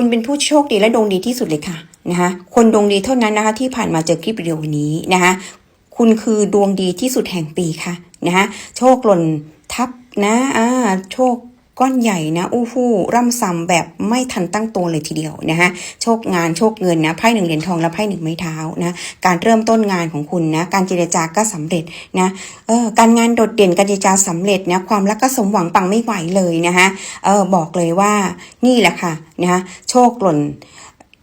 คุณเป็นผู้โชคดีและดวงดีที่สุดเลยค่ะนะคะคนดวงดีเท่านั้นนะคะที่ผ่านมาเจอคลิปวิดีโอนี้นะคะคุณคือดวงดีที่สุดแห่งปีค่ะนะคะโชคหล่นทับนะอ่าโชค ก้อนใหญ่นะอู้ฟู่ร่ำซ้ำแบบไม่ทันตั้งตัวเลยทีเดียวนะคะโชคงานโชคเงินนะไพ่หนึ่งเหรียญทองและไพ่หนึ่งไม้เท้านะการเริ่มต้นงานของคุณนะการเจรจาก็สำเร็จนะเออการงานโดดเด่นการเจรจาสำเร็จนะความรักก็สมหวังปังไม่ไหวเลยนะคะเออบอกเลยว่านี่แหละค่ะนะคะโชคหล่น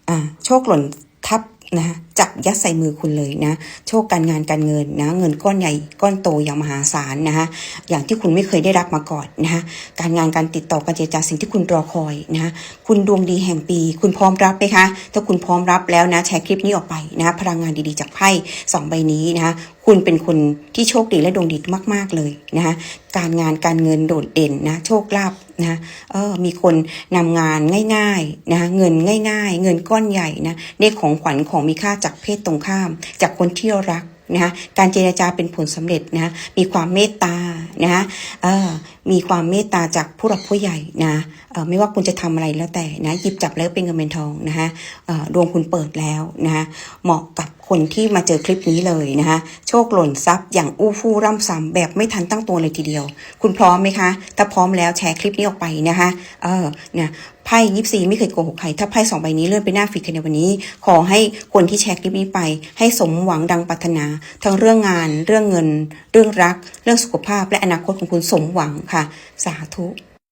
อ่าโชคหล่นทับ นะจับยัดใส่มือคุณเลยนะ โชคการงานการเงินนะ เงินก้อนใหญ่ก้อนโตอย่างมหาศาลนะคะอย่างที่คุณไม่เคยได้รับมาก่อนนะคะการงานการติดต่อการเจรจาสิ่งที่คุณรอคอยนะคะคุณดวงดีแห่งปี คุณพร้อมรับไหมคะถ้าคุณพร้อมรับแล้วนะแชร์คลิปนี้ออกไปนะ พลังงานดีๆจากไพ่สองใบนี้นะคะคุณเป็นคนที่โชคดีและดวงดีมาก ๆเลยนะคะการงานการเงินโดดเด่นนะ โชคลาภ นะเออมีคนนำงานง่ายๆนะคะเงินง่าย ๆ เงินก้อนใหญ่นะได้ของขวัญของมีค่าจากเพศตรงข้าม จากคนที่รัก นะคะการเจรจาเป็นผลสำเร็จนะมีความเมตตานะคะออมีความเมตตาจากผู้หลักผู้ใหญ่นะเออไม่ว่าคุณจะทำอะไรแล้วแต่นะหยิบจับแล้วเป็นเงินเป็นทองนะคะออดวงคุณเปิดแล้วนะคะเหมาะกับคนที่มาเจอคลิปนี้เลยนะคะโชคหล่นทรัพย์อย่างอู้ฟู่ร่ำซ้ำแบบไม่ทันตั้งตัวเลยทีเดียว คุณพร้อมไหมคะ ถ้าพร้อมแล้วแชร์คลิปนี้ออกไปนะคะเออเนี่ย ไพ่ยิปซีไม่เคยโกหกใคร ถ้าไพ่สองใบนี้เลื่อนไปหน้าฟีดในวันนี้ ขอให้คนที่แชร์คลิปนี้ไป ให้สมหวังดังปรารถนา ทั้งเรื่องงาน เรื่องเงิน เรื่องรัก เรื่องสุขภาพ และอนาคตของคุณสมหวังค่ะ สาธุ